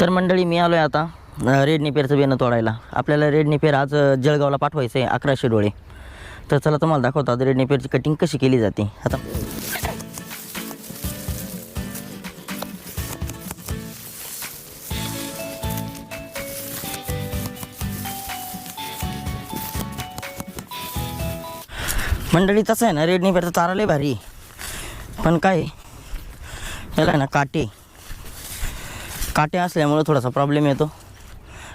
तर मंडळी मी आलो आहे आता रेड निपेरचं बेणं तोडायला. आपल्याला रेड निपेर आज जळगावला पाठवायचं आहे अकराशे डोळे. तर चला तुम्हाला दाखवतो रेड निपेरची कटिंग कशी केली जाते. आता मंडळी तसं आहे ना रेड निपेरचा चारा लय भारी. पण काय आहे, याला आहे ना काटे. काटे असल्यामुळं थोडासा प्रॉब्लेम येतो.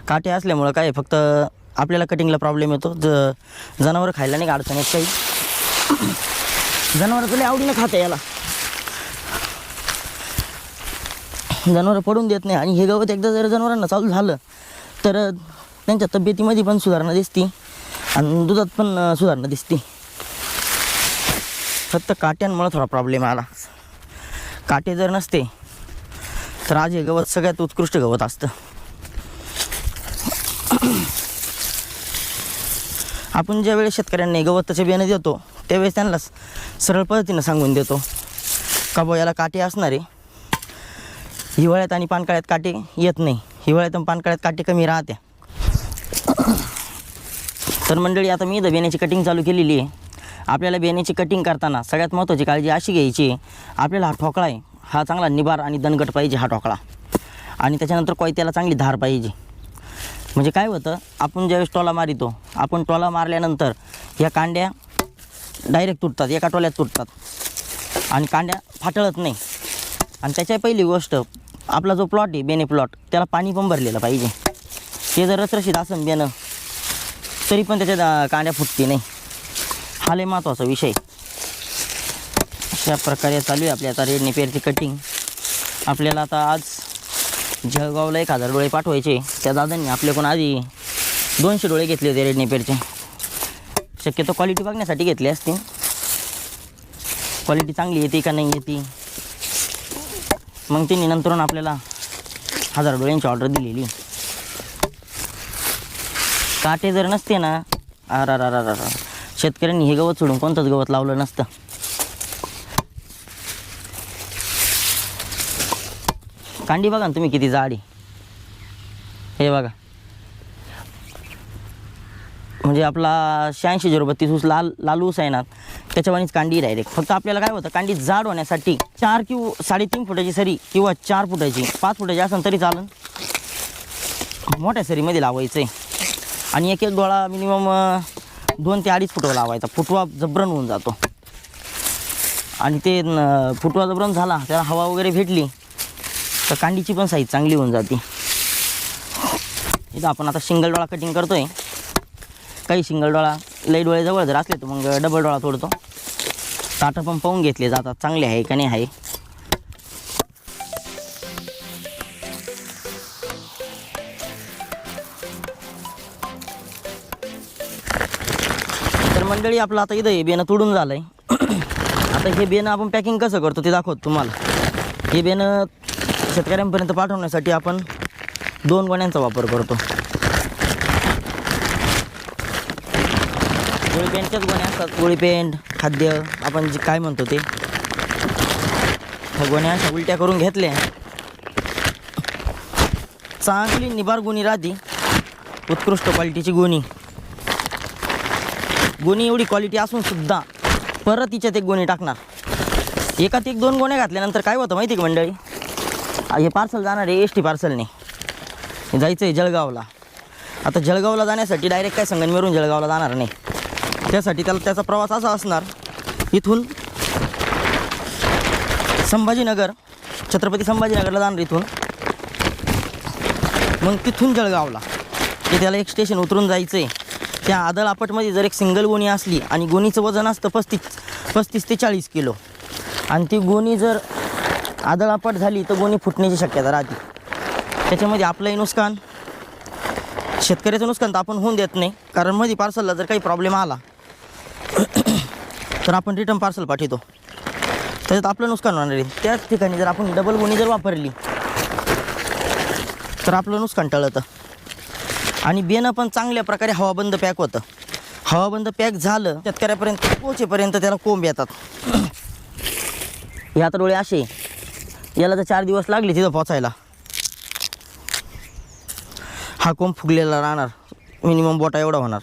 काटे असल्यामुळं काय फक्त आपल्याला कटिंगला प्रॉब्लेम येतो. ज जनावरं खायला नाही का अडचण येत काही? जनावरं तुला आवडीनं खाते याला. जनावरं पडून देत नाही. आणि हे गवत एकदा जर जनावरांना चालू झालं तर त्यांच्या तब्येतीमध्ये पण सुधारणा दिसती. आणि दुधात पण सुधारणा दिसती. फक्त काट्यांमुळं थोडा प्रॉब्लेम आला. काटे जर नसते तर आज हे गवत सगळ्यात उत्कृष्ट गवत असतं. आपण ज्या वेळेस शेतकऱ्यांनी गवताचे बियाणे देतो त्यावेळेस त्यांना स- सरळ पद्धतीनं सांगून देतो. का बुवा याला काटे असणारे. हिवाळ्यात आणि पानकाळ्यात काटे येत नाही. हिवाळ्यात आणि पानकाळ्यात काटे कमी राहत्या तर मंडळी आता मी इथं बेण्याची कटिंग चालू केलेली आहे. आपल्याला बेण्याची कटिंग करताना सगळ्यात महत्त्वाची काळजी अशी घ्यायची आपल्याला हा ठोकळा आहे. हा चांगला निभार आणि दणगट पाहिजे हा टोकळा आणि त्याच्यानंतर कोयत्याला चांगली धार पाहिजे. म्हणजे काय होतं आपण ज्यावेळेस टोला मारितो आपण टोला मारल्यानंतर या कांड्या डायरेक्ट तुटतात एका टोल्यात तुटतात. आणि कांड्या फाटळत नाही. आणि त्याच्या पहिली गोष्ट आपला जो प्लॉट आहे बेने प्लॉट त्याला पाणी पण भरलेलं पाहिजे. ते जर रसरशीत असेल बेनं तरी पण त्याच्या कांड्या फुटते नाही. हा लय महत्त्वाचा विषय. अशा प्रकारे चालू आहे आपली आता रेड नेपेरची कटिंग आपल्याला आता आज जळगावला एक हजार डोळे पाठवायचे. त्या दादांनी आपल्याकडून आधी दोनशे डोळे घेतले होते रेड नेपेरचे शक्यतो क्वालिटी बघण्यासाठी घेतली असते क्वालिटी चांगली येते का नाही येते. मग त्यांनी नंतरून आपल्याला हजार डोळ्यांची ऑर्डर दिलेली. काटे जर नसते ना अरा रा रा रा शेतकऱ्यांनी हे गवत सोडून कोणतंच गवत लावलं नसतं. कांडी बघा ना तुम्ही किती जाडी. हे बघा. म्हणजे आपला शहाऐंशी झिरो बत्तीस ऊस लाल लाल ऊस आहे ना त्याच्यावानीच कांडी डायरेक्ट फक्त आपल्याला काय होतं कांडी जाड होण्यासाठी चार किंवा साडेतीन फुटाची सरी किंवा चार फुटाची पाच फुटाची असेल तरी चालन. मोठ्या सरीमध्ये लावायचं आहे आणि एक एक डोळा मिनिमम दोन ते अडीच फुटवा लावायचा. फुटवा जबरन होऊन जातो. आणि ते फुटवा जबरन झाला त्याला हवा वगैरे भेटली तर कांडीची पण साईज चांगली होऊन जाते. इथं आपण आता शिंगल डोळा कटिंग करतोय. काही सिंगल डोळा लई डोळे जवळ जर असले तर मग डबल डोळा तोडतो. ताटं पण पाहून घेतले जातात चांगले आहे का नाही आहे. तर मंडळी आपलं आता इथं हे बेणं तुडून झालं आहे आता हे बेणं आपण पॅकिंग कसं करतो ते दाखवतो तुम्हाला. हे बेणं शेतकऱ्यांपर्यंत पाठवण्यासाठी आपण दोन गोण्यांचा वापर करतो. गोळीपेंटच्याच गोण्या असतात. गोळीपेंट खाद्य आपण जे काय म्हणतो ते. ह्या गोण्या अशा उलट्या करून घेतल्या. चांगली निबार गुणी राहते. उत्कृष्ट क्वालिटीची गुणी. गोणी एवढी क्वालिटी असून सुद्धा परत तिच्यात एक गोणी टाकणार. एकात एक दोन गोण्या घातल्यानंतर काय होतं माहिती आहे का मंडळी? हे पार्सल जाणार आहे एस टी पार्सलने जायचं आहे जळगावला. आता जळगावला जाण्यासाठी डायरेक्ट काय संगनमेरून जळगावला जाणार नाही. त्यासाठी त्याला त्याचा प्रवास असा असणार. इथून संभाजीनगर छत्रपती संभाजीनगरला जाणार इथून. मग तिथून जळगावला. ते त्याला एक स्टेशन उतरून जायचं आहे त्या आदळ आपटमध्ये जर एक सिंगल गोणी असली आणि गोणीचं वजन असतं पस्तीस पस्तीस ते चाळीस किलो. आणि ती गोणी जर आदळापट झाली तर गोणी फुटण्याची शक्यता राहते. त्याच्यामध्ये आपलंही नुकसान शेतकऱ्याचं नुकसान तर आपण होऊन देत नाही. कारण मध्ये पार्सलला जर काही प्रॉब्लेम आला तर आपण रिटर्न पार्सल पाठवतो. त्याच्यात आपलं नुकसान होणार आहे. त्याच ठिकाणी जर आपण डबल गोणी जर वापरली तर आपलं नुकसान टळतं. आणि बेनं पण चांगल्या प्रकारे हवाबंद पॅक होतं. हवाबंद पॅक झालं शेतकऱ्यापर्यंत पोहोचेपर्यंत त्याला कोंब येतात. हे तर डोळे असे याला तर चार दिवस लागले तिथं पोचायला. हा कोंब फुगलेला राहणार? मिनिमम बोटा एवढा होणार.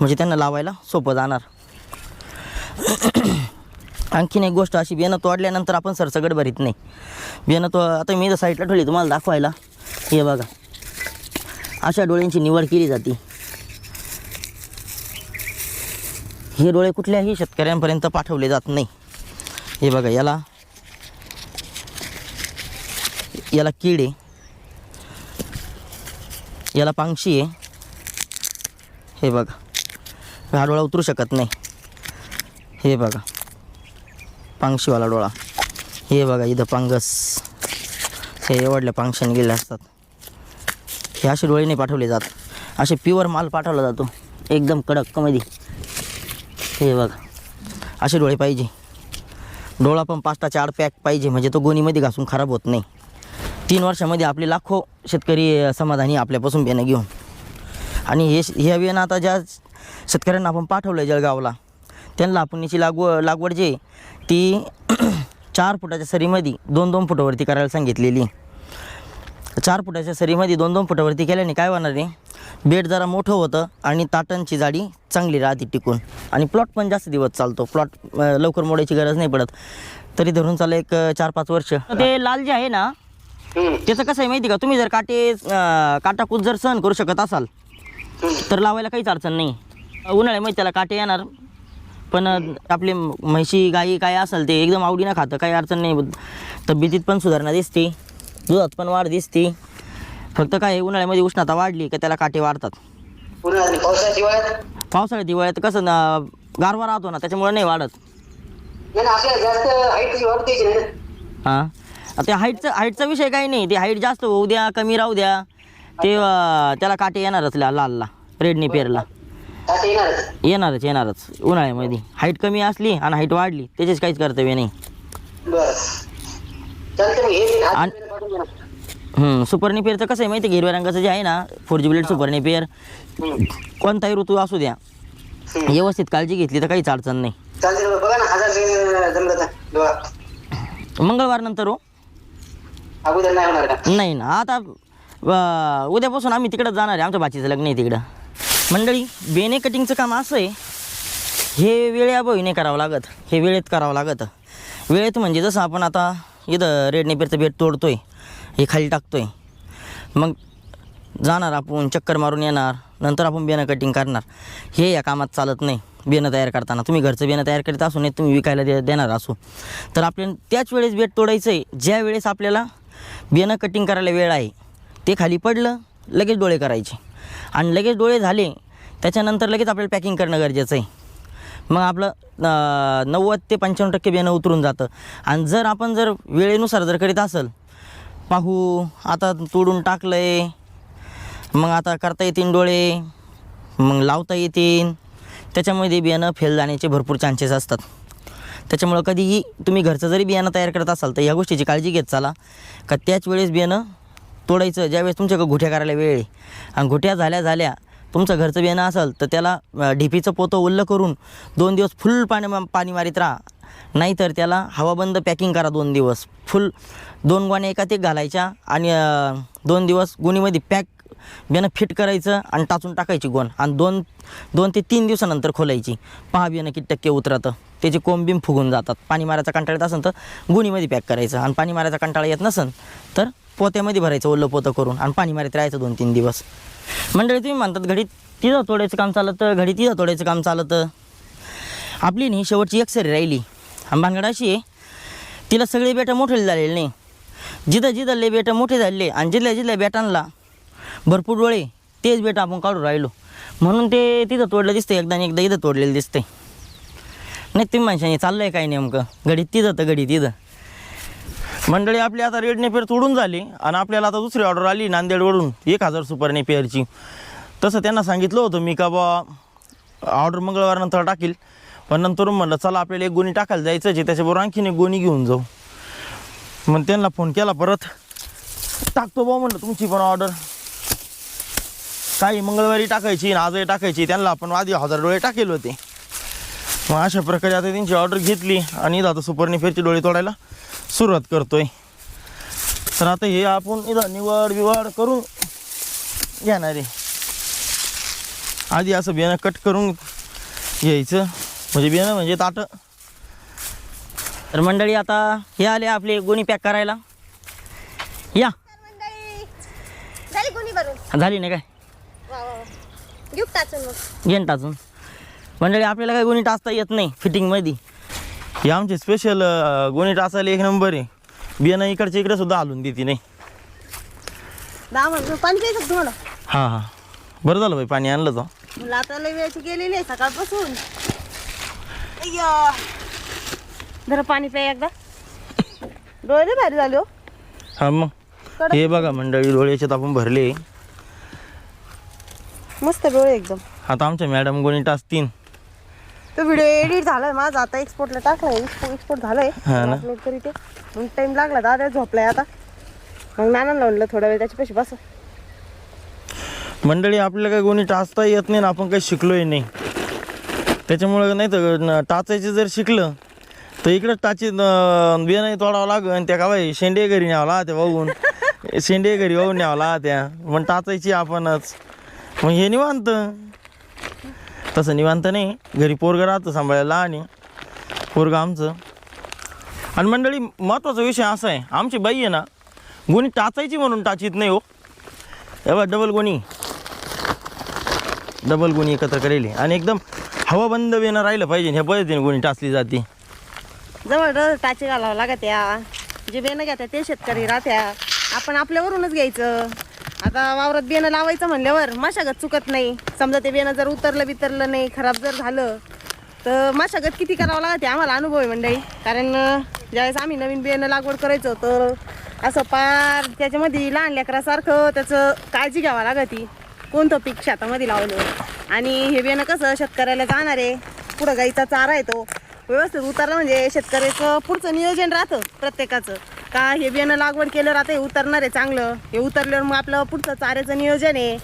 म्हणजे त्यांना लावायला सोपं जाणार. आणखीन एक गोष्ट अशी बियाणं तोडल्यानंतर आपण सरसगड भरीत नाही. बियाणं तो आता मी जर साईडला ठेवली तुम्हाला दाखवायला. हे बघा. अशा डोळ्यांची निवड केली जाते. हे डोळे कुठल्याही शेतकऱ्यांपर्यंत पाठवले जात नाही. हे बघा याला याला कीड आहे. याला पांगशी आहे. हे बघा. हा डोळा उतरू शकत नाही. हे बघा. पांगशीवाला डोळा. हे बघा इथं पांगस. हे एवढल्या पांगशाने गेले असतात. हे असे डोळे नाही पाठवले जात. असे प्युअर माल पाठवला जातो. एकदम कडक कमेदी हे बघा. असे डोळे पाहिजे. डोळा पण पाच चार पॅक पाहिजे. म्हणजे तो गोणीमध्ये घासून खराब होत नाही. तीन वर्षामध्ये आपले लाखो शेतकरी समाधानी आपल्यापासून बियाणं घेऊन. आणि हे ह्या बियाणं आता ज्या शेतकऱ्यांना आपण पाठवलं आहे जळगावला त्यांना आपण याची लागवड लागवड जी आहे, ती चार फुटाच्या सरीमध्ये दोन दोन फुटावरती करायला सांगितलेली. चार फुटाच्या सरीमध्ये दोन दोन फुटावरती केल्याने काय होणार आहे बेड जरा मोठं होतं आणि ताटांची जाडी चांगली राहते टिकून. आणि प्लॉट पण जास्त दिवस चालतो प्लॉट लवकर मोडायची गरज नाही पडत. तरी धरून चाललं एक चार पाच वर्ष. ते लाल जे आहे ना त्याचं कसं आहे माहिती का? तुम्ही जर काटे काटाकूट जर सहन करू शकत असाल. तर लावायला काहीच अडचण नाही. उन्हाळ्यामध्ये त्याला काटे येणार पण आपले म्हैशी गाई काय असेल ते एकदम आवडीनं खातं काही अडचण नाही. तब्येतीत पण सुधारणा दिसते दुधात पण वाढ दिसते. फक्त काय उन्हाळ्यामध्ये उष्णता वाढली का त्याला काटे वाढतात. पावसाळ्यात दिवाळ्यात कसं ना गारवा राहतो ना त्याच्यामुळे नाही वाढत. हां? आता हाईटचा हाईटचा विषय काही नाही. ते हाईट जास्त होऊ द्या कमी राहू द्या. ते अं, त्याला काटे येणारच ला लालला रेडनी पेरला. आता येणारच? येणारच येणारच. उन्हाळ्यामध्ये. हाईट कमी असली आणि हाईट वाढली त्याचेच काहीच कर्तव्य नाही. बर. चालतं मग हे मी हात आणि- पाठवून देणार. हम्म, सुपर कसं आहे माहिती आहे, हिरव्या रंगाचं जे आहे ना four G blade super Napier hmm, कोणताही ऋतू असू द्या हम्म. व्यवस्थित काळजी घेतली तर काहीच अडचण नाही. चालते ना बघा ना हजार जण जमलं तर बघा मंगळवार नंतर हो. अगोदर नाही होणार का? नाही ना आता अं, उद्यापासून आम्ही तिकडं जाणार आहे. आमच्या बाचीचं लग्न आहे तिकडं. मंडळी बेने कटिंगचं काम असं आहे हे वेळेअभावी नाही करावं लागत. हे वेळेत करावं लागत. वेळेत म्हणजे जसं आपण आता इथं रेड नेपेरचं बेट तोडतोय हे खाली टाकतोय. मग जाणार आपण चक्कर मारून येणार नंतर आपण बेणं कटिंग करणार. हे या कामात चालत नाही बेणं तयार करताना. तुम्ही घरचं बेणं तयार करीत असू नाही तुम्ही विकायला दे देणार असू. तर आपल्याला त्याच वेळेस बेट तोडायचं आहे ज्या वेळेस आपल्याला बियाणं कटिंग करायला वेळ आहे. ते खाली पडलं लगेच डोळे करायचे. आणि लगेच डोळे झाले त्याच्यानंतर लगेच आपल्याला पॅकिंग करणं गरजेचं आहे. मग आपलं नव्वद ते पंच्याण्णव टक्के बियाणं उतरून जातं. आणि जर आपण जर वेळेनुसार जर करीत असेल पाहू आता तोडून टाकलं आहे मग आता करता येतील डोळे मग लावता येतील. त्याच्यामध्ये बियाणं फेल जाण्याचे भरपूर चान्सेस असतात. त्याच्यामुळं कधीही तुम्ही घरचं जरी बियाणं तयार करत असाल तर ह्या गोष्टीची काळजी घेत चाला. का त्याच वेळेस बियाणं तोडायचं ज्यावेळेस तुमच्याकडे घुट्या करायला वेळ आहे. आणि घुट्या झाल्या झाल्या तुमचं घरचं बियाणं असेल तर त्याला ढिपीचं पोतं ओल्लं करून दोन दिवस फुल पाणी पाणी मारीत राहा. नाहीतर त्याला हवाबंद पॅकिंग करा दोन दिवस. फुल दोन गोण्या एकात एक घालायच्या आणि दोन दिवस गोणीमध्ये पॅक बियाणं फिट करायचं आणि टाचून टाकायची गोण. आणि दोन दोन ते तीन दिवसानंतर खोलायची. पहा बियाणं किती टक्के उतरतं. त्याचे कोंबीम फुगून जातात. पाणी मारायचा कंटाळा येत असेल तर गुणीमध्ये पॅक करायचं. आणि पाणी मारायचा कंटाळा येत नसेल तर पोत्यामध्ये भरायचं ओलं पोतं करून आणि पाणी मारत राहायचं दोन तीन दिवस. मंडळी तुम्ही म्हणतात घडी तिथं तोडायचं काम चालतं घडी तिथं तोडायचं काम चालतं. आपली नाही शेवटची एकसरी राहिली. आणि भानगड अशी आहे तिला सगळे बेटं मोठे झालेले नाही. जिथं जिथं लय बेटं मोठे झालेले आणि जिथल्या जिथल्या बेटांना भरपूर डोळे तेच बेटं आपण काढून राहिलो. म्हणून ते तिथं तोडलं दिसतं एकदा आणि एकदा इथं तोडलेलं दिसतंय. नाही तुम्ही माणसाने चाललं आहे काय नेमकं? घडीत तिथं तर घडीत तिथं. मंडळी आपली आता रेडने नेपेर तोडून झाली आणि आपल्याला आता दुसरी ऑर्डर आली नांदेडवरून एक हजार सुपरने नेपेअरची तसं त्यांना सांगितलं होतं मी का बा ऑर्डर मंगळवारनंतर टाकील. पण नंतर म्हणलं चला आपल्याला एक गोणी टाकायला जायचं आहे त्याच्याबरोबर आणखीन एक गोणी घेऊन जाऊ. मग त्यांना फोन केला परत. टाकतो भाऊ म्हणलं तुमची पण ऑर्डर. काही मंगळवारी टाकायची आजही टाकायची. त्यांना आपण आधी हजार डोळे टाकेल होते. मग अशा प्रकारे आता त्यांची ऑर्डर घेतली आणि इथं आता सुपर नेफेरचे डोळे तोडायला सुरुवात करतोय. तर आता हे आपण इथं निवड बिवड करून घेणार आहे. आधी असं बियाणं कट करून घ्यायचं. म्हणजे बियाणं म्हणजे ताटं. तर मंडळी आता हे आले आपले गोणी पॅक करायला. या. झाली कोणी भरून. झाली नाही काय? घेऊन टाचून मंडळी आपल्याला काही गोणी टाचता येत नाही फिटिंगमध्ये हे आमचे स्पेशल गोणी टाचायला एक नंबर आहे. बियाणं इकडच्या इकडे सुद्धा हलून देते नाही. हां हां. बरं झालं बाई पाणी आणलं तर मला आता लय वेळची गेलेली आहे सकाळपासून. अय्या. जरा पाणी प्या एकदा. डोळे भारी झाले हो. हां मग. हे बघा मंडळी डोळ्याच्यात आपण भरले. मस्त डोळे एकदम. आता आमच्या मॅडम गोणी टाचतीन तो व्हिडिओ एडिट झालाय माझा. आता एक्सपोर्टला टाकलाय. एक्सपोर्ट झालाय. हा ना. अपलोड करी ते मग टाइम लागला दादा झोपलाय आता. मग नानांना म्हणलं थोडा वेळ त्याच्या पैसे बस. मंडळी आपल्याला काही कोणी टाचता येत नाही ना आपण काही शिकलोय नाही. त्याच्यामुळे नाही तर न- टाचायचं जर शिकलं तर इकडं टाची बियाणं तोडावं लागेल आणि त्या का बाई शेंडे घरी न्यावं लागते वाहून शेंडे घरी वाहून न्यावं लागत्या. पण टाचायची आपणच. मग हे निवांत. तसं निवांत नाही. घरी पोरगं राहतं सांभाळायला आणि पोरगं आमचं. आणि मंडळी महत्त्वाचा विषय असा आहे. आमची बाई आहे ना गुणी टाचायची म्हणून टाचीत नाही हो. एवढा डबल गुणी. डबल गुणी एकत्र करेल. आणि एकदम हवा बंद वेणं राहिलं पाहिजे. ह्या पद्धतीने गुणी टाचली जाते. जवळ टाचे घालावं लागत्या. जे बेनं घेतात ते शेतकरी राहत्या. आपण आपल्यावरूनच घ्यायचं. आता वावरात बियाणं लावायचं म्हणल्यावर मशागत चुकत नाही. समजा ते बियाणं जर उतरलं बितरलं नाही खराब जर झालं तर मशागत किती करावं लागते आम्हाला अनुभव आहे मंडळी. कारण ज्यावेळेस आम्ही नवीन बियाणं लागवड करायचो तर असं पार त्याच्यामध्ये लहान लेकरासारखं त्याचं काळजी घ्यावं लागती. कोणतं पीक शेतामध्ये लावलं? आणि हे बियाणं कसं शेतकऱ्याला जाणार आहे? पुढं गाईचा चारा आहे तो. व्यवस्थित उतरलं म्हणजे शेतकऱ्याचं पुढचं नियोजन राहतं प्रत्येकाचं. का हे बियाणं लागवड केलं आता हे उतरणार आहे चांगलं. हे उतरल्यावर मग आपलं पुढचं चाऱ्याचं नियोजन आहे.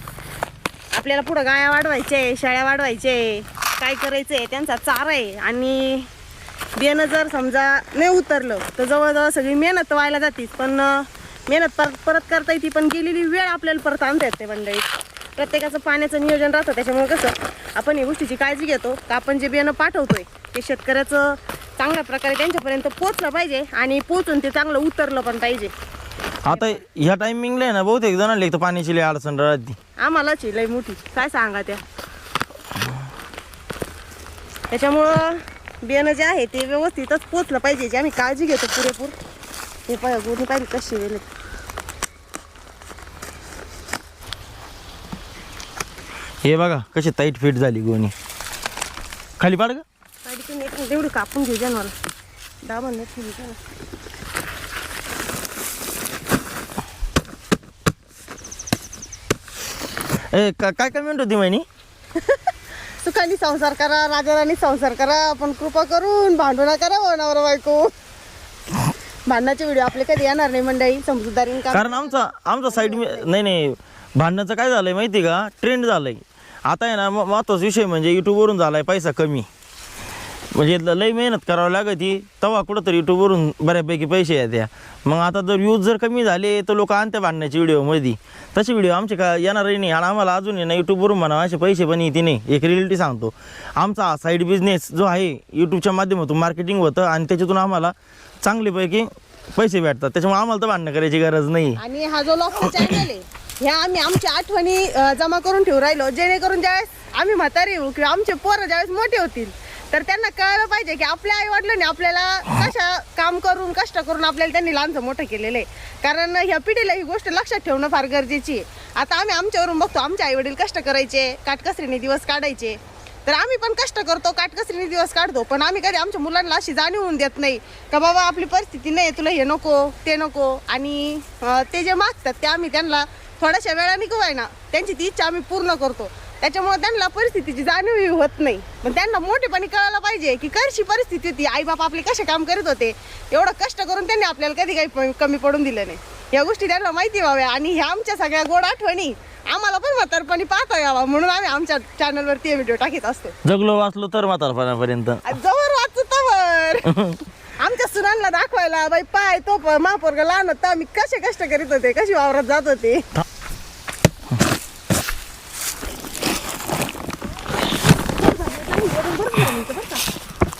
आपल्याला पुढं गाया वाढवायचे शाळ्या वाढवायचे काय करायचं आहे त्यांचा चारा आहे. आणि बियाणं जर समजा नाही उतरलं तर जवळजवळ सगळी मेहनत व्हायला जातीच. पण मेहनत परत परत करता येते पण गेलेली वेळ आपल्याला परत आणता येते मंडळी. प्रत्येकाचं पाण्याचं नियोजन राहतं त्याच्यामुळे कसं आपण या गोष्टीची काळजी घेतो. का आपण जे बियाणं पाठवतोय ते शेतकऱ्याचं चांगल्या प्रकारे त्यांच्यापर्यंत पोचलं पाहिजे आणि पोचून ते चांगलं उतरलं पण पाहिजे. आता ह्या टायमिंगला आहे ना बहुतेक जणांना एक तर पाण्याची लई अडचण राहते. आम्हालाच आहे लय मोठी काय सांगा त्या. त्याच्यामुळं बियाणं जे आहे ते व्यवस्थितच पोचलं पाहिजे जे आम्ही काळजी घेतो पुरेपूर. हे पाहिजे पाहिजे कशी वेळ हे बघा कशी टाईट फिट झाली गोणी. खाली पाड ग. तेवढी कापून घेऊ जा मला ना. ए का काय काय म्हणत होती महिनी सुखाने संसार करा राजाराणी संसार करा आपण कृपा करून भांडू करा भावनावर बायको. भांडणाचे व्हिडिओ आपले कधी येणार नाही मंडळी समजूतदारीने का कारण आमचा आमचा साईड नाही नाही. भांडणाचं काय झालंय माहिती का? ट्रेंड झालंय. आता आहे ना म- महत्त्वाचा विषय म्हणजे यूट्यूबवरून आहे पैसा कमी. म्हणजे लई मेहनत करावी लागती तेव्हा कुठंतरी यूट्यूबवरून बऱ्यापैकी पैसे येत्या. मग आता जर व्ह्यूज जर कमी झाले तर लोक आणते बांधण्याची व्हिडिओमध्ये तसे व्हिडिओ आमचे का येणारही नाही. आणि आम्हाला अजून आहे ना यूट्यूबवरून म्हणा असे पैसे पण येते नाही. एक रिलिटी सांगतो. आमचा साईड बिझनेस जो आहे यूट्यूबच्या माध्यमातून मार्केटिंग होतं आणि त्याच्यातून आम्हाला चांगलीपैकी पैसे भेटतात. त्याच्यामुळे आम्हाला तर भांडणं करायची गरज नाही. आणि हा जो चॅनल आहे ह्या आम्ही आमच्या आठवणी जमा करून ठेवू राहिलो. जेणेकरून ज्यावेळेस आम्ही म्हातारी होऊ किंवा आमचे पोरं ज्यावेळेस मोठे होतील तर त्यांना कळलं पाहिजे की आपल्या आई वडिलांनी आपल्याला कशा काम करून कष्ट करून आपल्याला त्यांनी लहानचं मोठं केलेलं आहे. कारण ह्या पिढीला ही गोष्ट लक्षात ठेवणं फार गरजेची आहे. आता आम्ही आमच्यावरून बघतो आमचे आई वडील कष्ट करायचे काटकसरीने दिवस काढायचे. तर आम्ही पण कष्ट करतो काटकसरीने दिवस काढतो पण आम्ही कधी आमच्या मुलांना अशी जाणीव होऊन देत नाही का बाबा आपली परिस्थिती नाही तुला हे नको ते नको. आणि ते जे मागतात ते आम्ही त्यांना थोड्याशा वेळाने किंवा ना त्यांची ती इच्छा आम्ही पूर्ण करतो. त्याच्यामुळे त्यांना परिस्थितीची जाणीव होत नाही. पण त्यांना मोठेपणी कळायला पाहिजे की कशी परिस्थिती होती आई बाप आपले कसे काम करत होते एवढं कष्ट करून त्यांनी आपल्याला कधी काही कमी पडून दिलं नाही. या गोष्टी त्यांना माहिती व्हाव्या आणि ह्या आमच्या सगळ्या गोड आठवणी आम्हाला पण म्हातारपणी पाहता यावा म्हणून आम्ही आमच्या चॅनलवरती व्हिडिओ टाकीत असतो. जगलो वाचलो तर म्हातारपणापर्यंत. जवळ वाचतवर आमच्या सुनांना दाखवायला बाई पाय तो महापोरग लहान होता. आम्ही कसे कष्ट करीत होते कशी वावरात जात होते.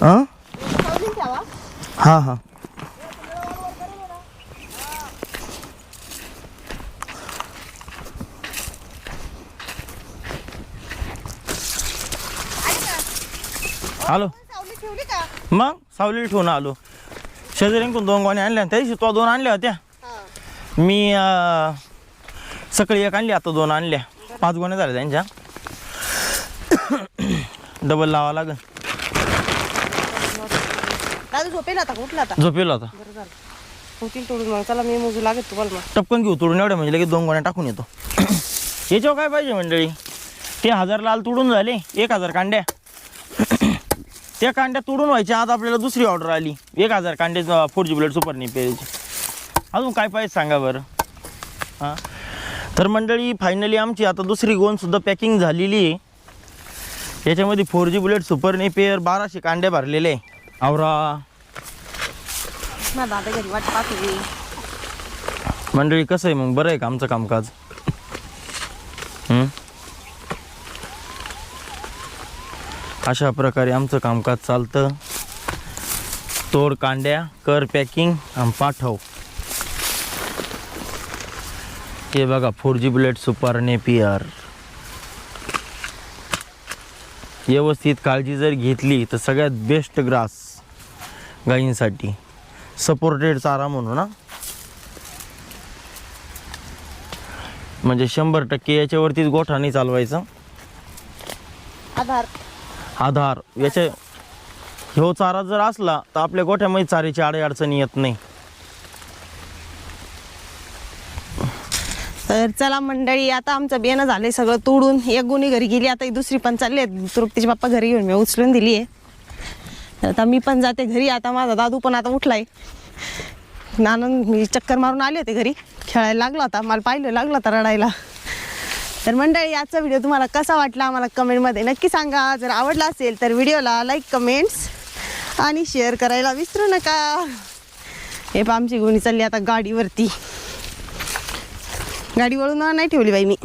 हा? हा आलो मग सावली ठेवून आलो. शेजाऱ्यांकडून दोन गोण्या आणल्या त्या दिवशी तो दोन आणल्या होत्या. हा मी अं, सकाळी एक आणली आता दोन आणल्या. पाच गोण्या झाल्या त्यांच्या. डबल लावा लागेल दादू झोपेल आता कुठला आता. झोपेल आता. बरं झालं. होतील तोडून मग. चला मी मोजू लागत तुम्हाला मग. टपकन घेऊ तोडून. एवढ्या म्हणजे लगेच दोन गोण्या टाकून येतो. याच्यावर काय पाहिजे मंडळी? ते हजार लाल तुडून झाले. एक हजार कांड्या. त्या कांड्या तुडून व्हायच्या. आज आपल्याला दुसरी ऑर्डर आली. एक हजार कांडे फोर जी बुलेट सुपर पेरीची अजून काय पाहिजे सांगा बरं? हां? तर मंडळी फायनली आमची आता दुसरी गोनसुद्धा पॅकिंग झालेली आहे. याच्यामध्ये four G bullet super pair बाराशे कांड्या भरलेले आहे. आवरा. मंडळी कसं आहे मग? बरं आहे का आमचं कामकाज? अशा प्रकारे आमचं कामकाज चालतं. तोड कांड्या कर पॅकिंग आणि पाठव. हे बघा four G bullet super Napier व्यवस्थित काळजी जर घेतली तर सगळ्यात बेस्ट ग्रास गायींसाठी. सपोर्टेड चारा म्हणून ना. म्हणजे शंभर टक्के याच्यावरतीच गोठा नाही चालवायचा. आधार आधार याच्या ह्यो चारा जर असला तर आपल्या गोठ्यामध्ये चारीची आडे अडचणी येत नाही. तर चला मंडळी आता आमचं बेनं झालंय सगळं तोडून. एक गुन्ही घरी गेली आता ही दुसरी पण चालली आहे तृप्तीचे बाप्पा घरी घेऊन मी उचलून दिली आहे. तर आता मी पण जाते घरी. आता माझा दादू पण आता उठलाय. नानंद मी चक्कर मारून आले होते घरी. खेळायला लागला होता. मला पाहिलं लागला होता रडायला. तर मंडळी याचा व्हिडिओ तुम्हाला कसा वाटला आम्हाला कमेंटमध्ये नक्की सांगा. जर आवडला असेल तर व्हिडिओला लाईक कमेंट्स आणि शेअर करायला विसरू नका. हे पा आमची गुणी चालली आता गाडीवरती. गाडी वळून नाही ठेवली बाई मी